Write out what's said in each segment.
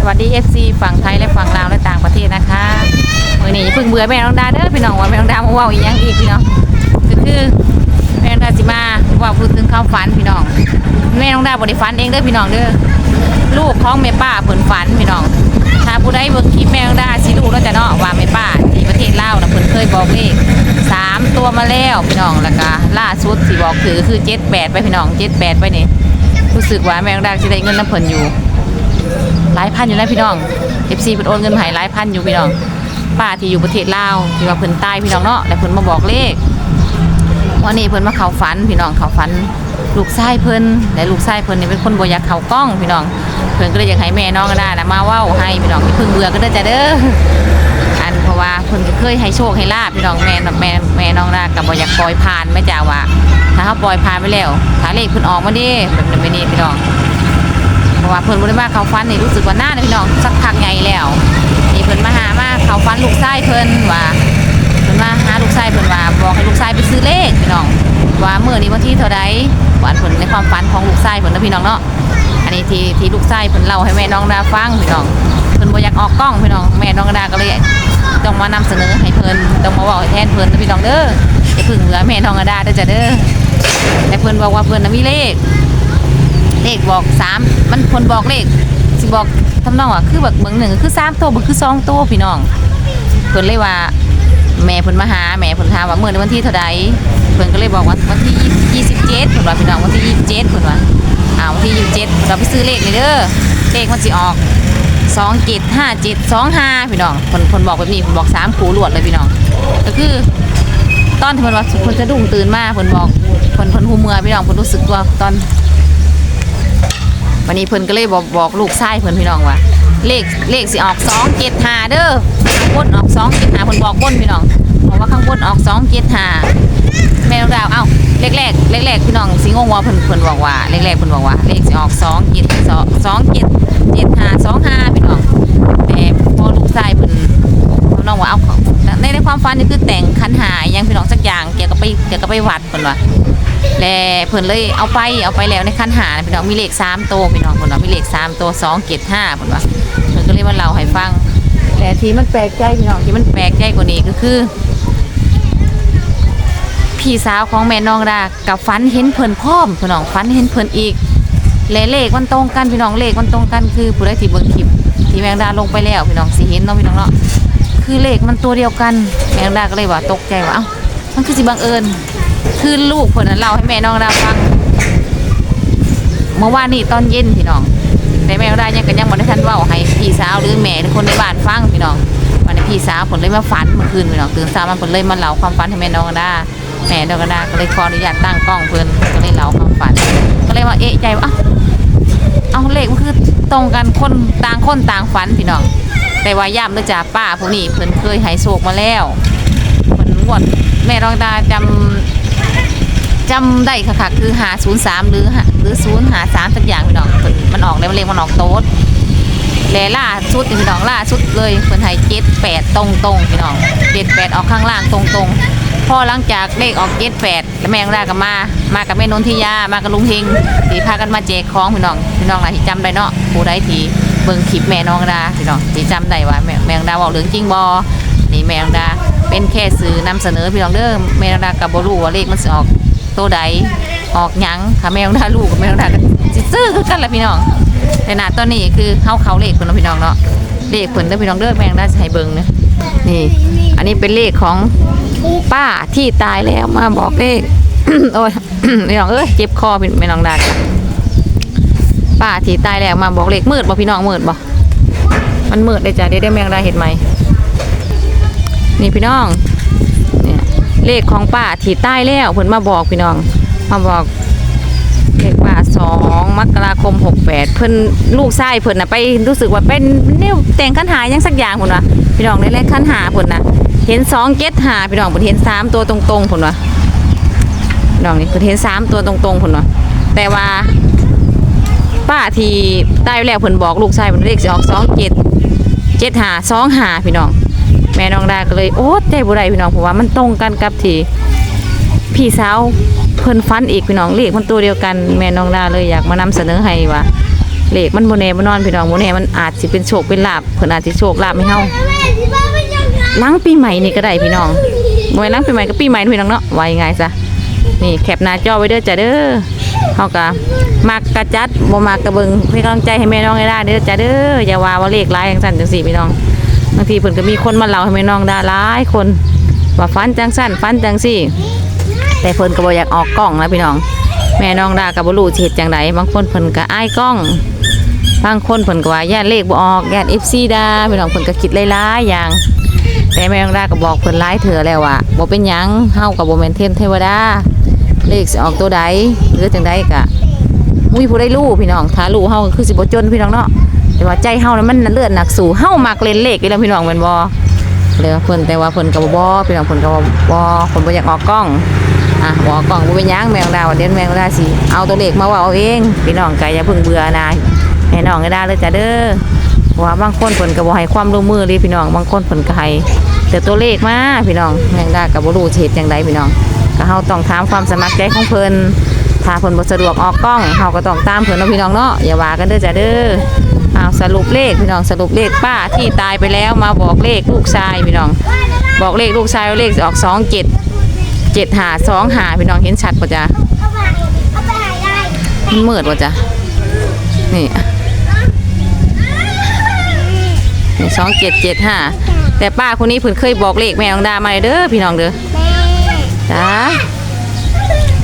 สวัสดี FC ฝั่งไทยและฝั่งลาวและต่างประเทศนะคะมื่อนี้เพิ่งเบื่อแม่น้องดาเด้อพี่น้องว่าแม่น้องดามาว่าอีกย่างอีกพี่น้องก็คือแม่น้องดาสิมาว่าพูดถึงความฝันพี่น้อง แม่น้องดาบ่ได้ฝันเองเด้อพี่น้องเด้อลูกของแม่ป้าเพิ่นฝันพี่น้อง ถ้าผู้ใดเบิ่งคลิปแม่น้องดาสิรู้แล้วจะเนาะว่าแม่ป้าที่ประเทศลาวนะเพิ่นเคยบอกเลขสามตัวมาแล้วพี่น้องแล้วก็ล่าสุดสิบอกคือคือ78ไปพี่น้อง78ไปนี่รู้สึกว่าแม่น้องดาสิได้เงินน้ำเพิ่นอยู่ หลายพันอยู่แล้วพี่น้อง FC เพิ่นโอนเงินมาให้หลายพันอยู่พี่น้องป้าที่อยู่ประเทศลาวที่ว่าเพิ่นตายพี่น้องเนาะแล้วเพิ่นมาบอกเลขวันนี้เพิ่นมาเข้าฝันพี่น้องเข้าฝันลูกชายเพิ่นและลูกชายเพิ่นนี่เป็นคนบ่อยากเข้ากล้องพี่น้องเพิ่นก็เลยอยากให้แม่น้องก็ได้นะมาเว้าให้พี่น้องเพิ่งเบื่อก็เด้จ้ะเด้ออันเพราะว่าเพิ่นก็เคยให้โชคให้ลาบพี่น้องแม่แม่แม่น้องนาก็บ่อยากปล่อยผ่านแม่จ้าว่าถ้าเขาปล่อยผ่านไปแล้วถ้าเลขเพิ่นออกมาดิแบบนี้ไม่นี่พี่น้อง เพราะว่าเพิ่นบ่ได้มาเขาฟันนี่รู้สึกว่าหน้าเนี่ยพี่น้องสักพักใหญ่แล้วนี่เพิ่นมาหามาเขาฟันลูกชายเพิ่นว่าเพิ่นมาหาลูกชายเพิ่นว่าบอกให้ลูกชายไปซื้อเลขพี่น้องว่าเมื้อนี้วันที่เท่าใดวันเพิ่นในความฝันของลูกชายเพิ่นนะพี่น้องเนาะอันนี้ที่ที่ลูกชายเพิ่นเล่าให้แม่น้องดาฟังพี่น้องเพิ่นบ่อยากออกกล้องพี่น้องแม่น้องดาก็เลยต้องมานำเสนอให้เพิ่นต้องมาเว้าให้แทนเพิ่นนะพี่น้องเด้ออย่าพึ่งเหลือแม่น้องดาเด้อจ้ะเด้อแต่เพิ่นบอกว่าเพิ่นน่ะมีเลข เลขบอกสามมันคนบอกเลขสิบอกทำนองว่าคือแบบเมืองหนึ่งคือสามตัวบ่คือสองตัวพี่น้องเพิ่นเลยว่า แม่เพิ่นมาหาแม่เพิ่นถามว่าเมื่อในวันที่เท่าใดเพิ่นก็เลยบอกว่าวันที่ยี่สิบเจ็ดเพิ่นว่าพี่น้องวันที่ยี่สิบเจ็ดเพิ่นว่าอ่าววันที่ยี่สิบเจ็ดเราไปซื้อเลขนี่เด้อเลขมันสิออกสองเจ็ดห้าเจ็ดสองห้าพี่น้องเพิ่นเพิ่นบอกแบบนี้เพิ่นบอกสามคูรวดเลยพี่น้อง ก็คือ ตอนที่เพิ่นว่าเพิ่นจะดุ้งตื่นมาเพิ่นบอกเพิ่นเพิ่นหูเมื่อพี่น้องเพิ่นรู้สึกตัวตอน วันนี้เพิ่นก็เลยบอกบอกลูกชายเพิ่นพี่น้องว่า เลขเลขสิออกสองเจ็ดหาเด้อข้างบนออกสองเจ็ดหาเพิ่นบอกบนพี่น้องบอกว่าข้างบนออกสองเจ็ดหาแม่ดาวเอ้าเลขแรกเลขแรกพี่น้องสิงงว่าเพิ่นเพิ่นบอกว่าเลขแรกเพิ่นบอกว่า เลขสิออกสองเจ็ดสองสองเจ็ดเจ็ดหาสองห้าพี่น้องแต่พอลูกชายเพิ่นน้องว่าเอาในในความฝันนี่คือแต่งคันหาอหยังพี่น้องสักอย่างเกี่ยวกับไปเกี่ยวกับไปวัดเพิ่นว่า และเพิ่นเลยเอาไปเอาไปแล้วในคันหานะพี่น้องมีเลขสามตัวพี่น้องเพิ่นว่ามีเลขสามตัวสองเจ็ดห้าเพิ่นว่าเพิ่นก็เลยมาเล่าให้ฟังแต่ที่มันแปลกใจพี่น้องที่มันแปลกใจกว่านี้ก็คือพี่สาวของแม่น้องดากับฝันเห็นเพิ่นพร้อมพี่น้องฝันเห็นเพิ่นอีกและเลขมันตรงกันพี่น้องเลขมันตรงกันคือผู้ใดที่เบิ่งคลิปที่แมงดาลงไปแล้วพี่น้องสิเห็นเนาะพี่น้องเนาะคือเลขมันตัวเดียวกันแมงดาก็เลยว่าตกใจว่าเอ้ามันคือสิบังเอิญ คือลูกเพิ่นน่ะเล่าให้แม่น้องดาฟังเมื่อวานนี้ตอนเย็นพี่น้องแต่แม่น้องดายังก็ยังบ่ได้ทันว้าให้พี่สาวหรือแม่คนในบ้านฟังพี่น้องวันนี้พี่สาวเพิ่นเลยมาฝันเมื่อคืนพี่น้องตื่นเช้ามาเพิ่นเลยมาเล่าความฝันให้แม่น้องดาแม่น้องดาก็เลยขออนุญาตตั้งกล้องเพิ่นก็เลยเล่าความฝัน ก็เลยว่าเอ๊ะใจว่าเอาเลขมันคือตรงกันคนต่างคนต่างฝันพี่น้องแต่ว่าย่ำเด้อจ้าป้าผู้นี้เพิ่นเคยให้โชคมาแล้วเพิ่นงวดแม่น้องดาจำ จำได้ค่ะค่ะคือหาศูนย์สามหรือหรือศูนย์หาสามสักอย่างพี่น้องมันออกแล้มันเลขมันออกโต๊ดแลล่าสุดพี่น้องล่าสุดเลยเพิ่นให้เจ็ดแปดตรงตรงพี่น้องเจ็ดแปดออกข้างล่างตรงตรงๆพอหลังจากเลขออกเจ็ดแปดแล้วแม่งได้ก็มา มากับแม่นนทิยามากับลุงเฮงทีพากันมาแจกของพี่น้องพี่น้องหลายที่จำได้เนาะผู้ใดทีเบิ่งคลิปแม่น้องดาพี่น้องที่จำได้ว่าแม่งดาเว้าเรื่องจริงบ่นี่แม่งดาเป็นแค่สื่อนำเสนอพี่น้องเด้อแม่งดากับบรูว่าเลขมันสออก ตัวใดออกหยังค่ะแมวดาลูกกับแมวดาก็สิซื้อคือกันแหละพี่น้องแต่หนาตอนนี้คือเขาเขาเลขเพิ่นเนาะพี่น้องเนาะเลขเพิ่นเด้อพี่น้องเด้อแมวดาสิให้เบิ่งนะนี่ อันนี้เป็นเลขของป้าที่ตายแล้วมาบอกเลขโอ้ยพี่น้องเอ้ยเจ็บคอพี่แม่น้องดาป้าที่ตายแล้วมาบอกเลขมืดบ่พี่น้องมืดบ่มันมืดเลยจ้ะเดี๋ยวได้แมงดาเห็นไหมนี่พี่น้อง เลขของป้าที่ใต้แล้วเพิ่นมาบอกพี่น้อง มาบอกเลขป้าสองมกราคมหกแปดเพิ่นลูกชายเพิ่นน่ะไปรู้สึกว่าเป็นเนี่ยแต่งคันหายังสักอย่างเพิ่นว่าพี่น้องในเลขคันหาเพิ่นน่ะ เห็นสองเจ็ดหาพี่น้องเพิ่นเห็นสามตัวตรงๆเพิ่นว่าพี่น้องนี่เพิ่นเห็นสามตัวตรงๆเพิ่นว่าแต่ว่าป้าที่ใต้แล้วเพิ่นบอกลูกชายเพิ่นเลขสิออกสองเจ็ดเจ็ดหาสองหาพี่น้อง แม่น้องดาก็เลยโอ้ใจบุไรพี่น้องเพราะว่ามันตรงกันกับที่พี่สาวเพิ่นฟันอีกพี่น้องเลขมันตัวเดียวกันแม่น้องดาเลยอยากมานำเสนอให้ว่าเลขมันบ่แน่บ่นอนพี่น้องบ่แน่มันอาจสิเป็นโชคเป็นลาภเพิ่นอาจสิโชคลาภให้เฮาหลังปีใหม่นี่ก็ได้พี่น้องม่นหลังปีใหม่ก็ปีใหม่พี่น้องเนาะไว่ายังไงซะนี่แคปหน้าจอไว้เด้อจ้ะเด้อเฮาก็มักกระจัดบ่มักกระเบิงเป็นกำลังใจให้แม่น้องให้ได้เด้อจ้ะเด้ออย่าว่าว่าเลขหลายจังซั่นจังซี่พี่น้อง บางทีเพิ่นก็มีคนมาเล่าให้แม่น้องได้หลายคนว่าฟันจังซั่นฟันจังซี่ แต่เพิ่นก็บ่อยากออกกล้องนะพี่น้อง แม่น้องดาก็บ่รู้สิเฮ็ดจังไดบางคนเพิ่นก็อายกล้องบางคนเพิ่นก็ว่าย่เลขบ่ออกย่าน FC ดาพี่น้องเพิ่นก็คิดหลายๆอย่าง แต่แม่น้องดาก็บอกเพิ่นหลายเถื่อแล้วว่าบ่เป็นหยังเฮาก็บ่แม่นเทพเทวดา เลขสิออกตัวใดหรือจังใดก็มุ้ยผู้ได้รู้พี่น้องถ้ารู้เฮาก็คือสิบ่จนพี่น้องเนาะ แต่ว่าใจเฮานั้นมันเลือดหนักสู่เฮามักเล่นเลขอยู่แล้พี่น้องแม่นบ่เลยวเพิ่นแต่ว่าเพิ่นก็บ่บ่พี่น้องเพิ่นก็บ่บ่เพิ่นบ่อยากออกกล้องอะบอกกล่องบ่เป็นหยังแมงดาวเด่นแมงดาสิเอาตัวเลขมาเว่าเอาเองพี่น้องก็อย่าเพิ่งเบื่อนะให้น้องก็ได้เลยจ้ะเด้อว่าบางคนเพิ่นก็บ่ให้ความร่วมมือเลยพี่น้องบางคนเพิ่นก็ให้แต่ตัวเลขมาพี่น้องแมงดาก็บ่รู้สิเฮ็ดจังไดพี่น้องก็เฮาต้องถามความสมัครใจของเพิ่นถ้าเพิ่นบ่สะดวกออกกล้องเฮาก็ต้องตามเพิ่นเนาะพี่น้องเนาะอย่าว่ากันเด้อจ้ะเด้อ เอาสรุปเลขพี่น้องสรุปเลขป้าที่ตายไปแล้วมาบอกเลขลูกชายพี่น้อง บอกเลขลูกชายว่าเลขออก27เจ็ดเจ็ดหาสองหาพี่น้องเห็นชัดป่ะจ๊ะมันมืดป่ะจ๊ะนี่นี่สองเจ็ดเจ็ดห้าแต่ป้าคนนี้เพิ่นเคยบอกเลขแม่น้องดามาเด้อพี่น้องเด้อจ้า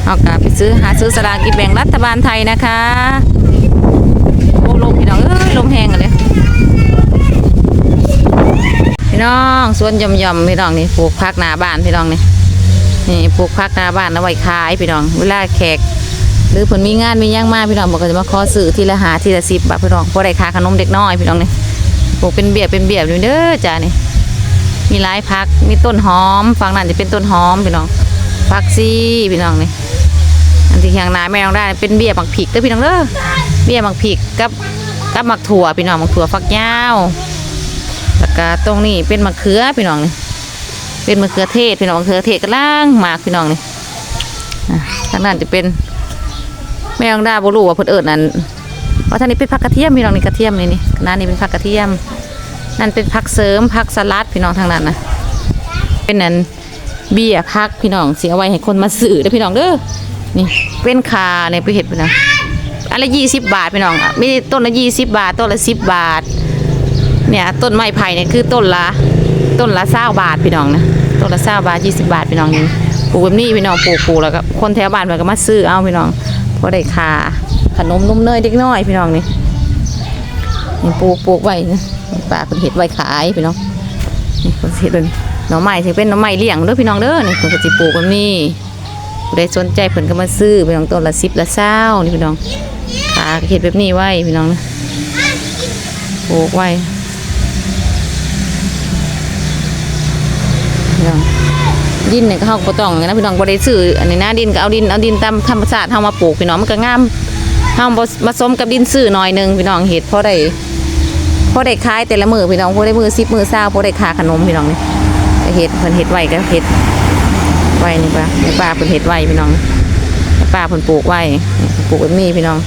เอากลับไปซื้อหาซื้อสลากกินแบ่งรัฐบาลไทยนะคะโอ้ลมพี่น้องเอ้ยลม แห้งกันเลยพี่น้องสวนหย่อมพี่น้องนี่ปลูกผักหน้าบ้านพี่น้องนี่นี่ปลูกผักหน้าบ้านเอาไว้ขายพี่น้อง เวลาแขก หรือผลมีงานมีย่างมากพี่น้องบอกก็จะมาขอซื้อทีละหาทีละสิบบาทพี่น้องพอได้ค่าขนมเด็กน้อยพี่น้องนี่ปลูกเป็นเบียบเป็นเบียบอยู่เด้อจ้านี่มีหลายพักมีต้นหอมฝั่งนั้นจะเป็นต้นหอมพี่น้องพักซี่พี่น้องนี่อันที่ข้างหนาแม่น้องได้เป็นเบียบมักผิกเด้อพี่น้องเด้อเบียบมักผิกกับ กับมักถั่วพี่น้องมักถั่วฟักยาวแล้วก็ตรงนี้เป็นมะเขือพี่น้องนี่เป็นมะเขือเทศพี่น้องมะเขือเทศกระล่างหมากพี่น้องนี่ทางนั้นจะเป็นแมงดาบรูว่าเพิ่นเอิญนั่นว่าท่านนี้เป็นผักกระเทียมพี่น้องนี่กระเทียมนี่นี่นั่นนี่เป็นผักกระเทียม นั่นเป็นผักเสริมผักสลัดพี่น้องทางนั้นนะเป็นนั่นเบี้ยผักพี่น้องเสียไว้ให้คนมาซื้อเด้อพี่น้องเด้อนี่เป็นคาเนี่ยไปเห็ดพี่น้อง อันละยี่สิบบาทพี่น้องอะมีต้นละยี่สิบบาท ต้นละสิบบาท เนี่ยต้นไม้ไผ่เนี่ยคือต้นละต้นละเศร้าบาทพี่น้องนะต้นละเศร้าบาทยี่สิบาทพี่น้องนี่ปลูกแบบนี้พี่น้องปลูกปลูกแล้วก็คนแถวบ้านมันก็มาซื้อเอาพี่น้องเพราะได้ค่าขนมนมเนยเด็กน้อยพี่น้องนี่นี่ปลูกปลูกไว้นะป้าเป็นเห็ดไว้ขายพี่น้องนี่คนเห็ดเป็นหน่อไม้ที่เป็นหน่อไม้เลี้ยงเด้อพี่น้องเด้อนี่คนก็สิปลูกแบบนี้ผู้สนใจเพิ่นก็มาซื้อพี่น้องต้นละสิบละเศร้านี่พี่น้อง ขาเห็ดแบบนี้ไว้พี่น้องนะปลูกไว้พี่น้องดินเนี่ยก็เขาก็ต้องนะพี่น้องบ่ได้ซื้ออันนี้นะดินก็เอาดินเอาดินตามธรรมชาติเฮามาปลูกพี่น้องมันก็งามเฮาผสมกับดินซื้อหน่อยหนึงพี่น้องเฮ็ดเพอได้พอได้ขายแต่ละมือพี่น้องพอได้มื้อ10มื้อ20พอได้คาขนมพี่น้องนี่ก็เฮ็ดเพิ่นเฮ็ดไว้ก็เฮ็ดไว้นี่ปะในป่าเพิ่นเฮ็ดไว้พี่น้องป่าเพิ่นปลูกไว้ปลูกแบบนี้พี่น้อง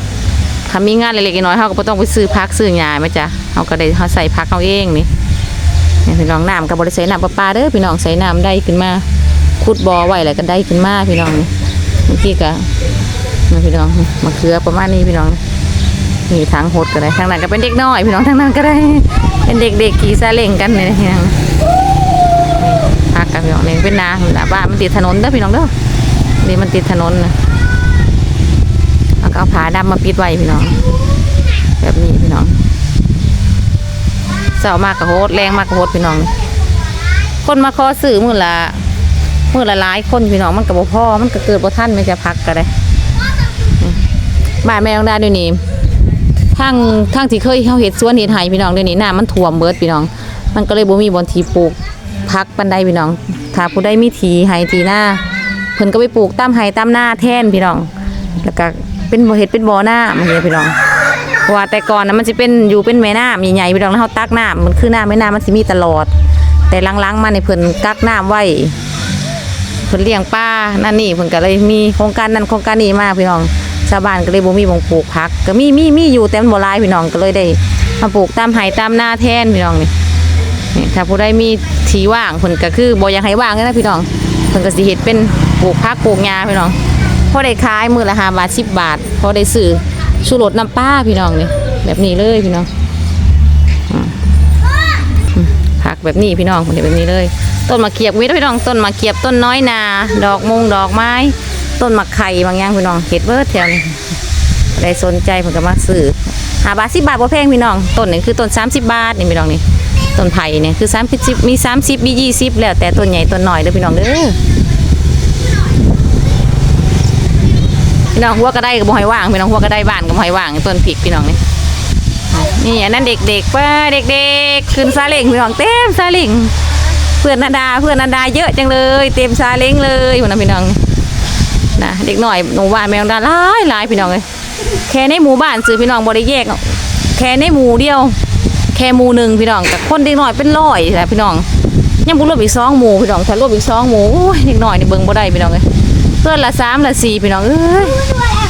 ถ้ามีงานเล็กๆน้อยๆเฮาก็บ่ต้องไปซื้อผักซื้อหญ้าแม่จ้ะเฮาก็ได้เฮาใส่ผักเฮาเองนี่นี่พี่น้องน้ำกับบริใส่น้ำประปาเด้อพี่น้องใส่น้ำได้ขึ้นมาขุดบ่อไว้แล้วก็ได้ขึ้นมาพี่น้องนี่บางทีก็นี่พี่น้องมะเขือประมาณนี้พี่น้องนี่ทางโหดก็ได้ทางนั้นก็เป็นเด็กน้อยพี่น้องทางนั้นก็ได้เป็นเด็กๆขี่ซาเล้งกันเนี่ยพี่น้องพักกันพี่น้องนี่เป็นนาหน้าบ้านมันติดถนนเด้อพี่น้องเด้อนี่มันติดถนนนะ แล้วก็เอาผาดำมาปิดไว้พี่น้อง แบบนี้พี่น้องเสามากกระโหดแรงมากกระโหดพี่น้อง คนมาขอซื้อมือละมือละหลายคนพี่น้องมันกับพ่อมันก็เกิดบ่ท่านไม่จะพักก็ได้อืมบ้านแม่ของดาดี๋ยนี้ทางทางที่เคยเขาเห็ดสวนเห็ดไห้พี่น้องเดี๋ยวนี้น้ำมันท่วมเบิดพี่น้อง มันก็เลยบ่มีบอนทีปลูกพักปันใดพี่น้อง ถ้าผู้ใดมีทีไห้ทีหน้าเพิ่นก็ไปปลูกตามไห้ตามหน้าแท่นพี่น้อง แล้วก็ เป็นบ่เห็ดเป็นบ่อหน้ามันเห็นพี่น้องเพราะว่าแต่ก่อนนะมันจะเป็นอยู่เป็นแม่น้ำใหญ่ๆพี่น้องแล้วเขาตักน้ำมันคือน้ำแม่น้ำมันสิมีตลอด แต่หลังๆมาในเพิ่นกักน้ำไว้เพิ่นเลี้ยงปลานั่นนี่เพิ่นก็เลยมีโครงการนั้นโครงการนี้มาพี่น้องชาวบ้านก็เลยบ่มีบ่งปลูกผัก ก็มีมีมีอยู่แต่มันบ่หลายพี่น้องก็เลยได้มาปลูกตามไร่ตามนาแทนพี่น้องนี่นี่ถ้าผู้ใดมีที่ว่างเพิ่นก็คือบ่อยากให้ว่างนะพี่น้องเพิ่นก็สิเฮ็ดเป็นปลูกผักปลูกหญ้าพี่น้อง พอได้ขายมือละ5บาท10บบาทพอได้ซื้อชูรสน้ำปลาพี่น้องนี่แบบนี้เลยพี่น้องผักแบบนี้พี่น้องคนเดียวแบบนี้เลย ต้นมะเขียบวิทย์พี่น้องต้นมะเขียบต้นน้อยนา ดอกมงดอกไม้ ต้นมะไข่บางอย่างพี่น้องเห็ดเบิร์ดแถวนี้ได้สนใจผมก็มาซื้อหาบาทสิบบาทบ่แพงพี่น้องต้นนี่คือต้นสามสิบบาทนี่พี่น้องนี่ต้นไผ่เนี่ยคือสามสิบมีสามสิบมียี่สิบแล้วแต่ต้นใหญ่ต้นน้อยเด้อพี่น้องเด้อ พี่น้องหัวก็ได้กับบ่ให้ว่างพี่น้องหัวก็ได้บ้านกับบ่ให้ว่างต้นพริกพี่น้องนี่นี่อันนั้นเด็กๆป้าเด็กๆขึ้นซาเล้งพี่น้องเต็มซาเล้งเพื่อนนาดาเพื่อนนาดาเยอะจังเลย เต็มซาเล้งเลยพี่น้องพี่น้องนะเด็กหน่อยหมู่บ้านแมวดาหลายหลายพี่น้องเลยแค่ในหมู่บ้านซื้อพี่น้องบริแยกแค่ในหมู่เดียว แค่หมู่หนึ่งพี่น้องกับคนเด็กหน่อยเป็นร้อยแหละพี่น้องยังบุรวมอีกสองหมู่พี่น้องถ้ารวมอีกสองหมู่เด็กหน่อยนี่เบิ่งบ่ได้พี่น้องเลย เพื่อนละสามละสี่พี่น้องเอ้ย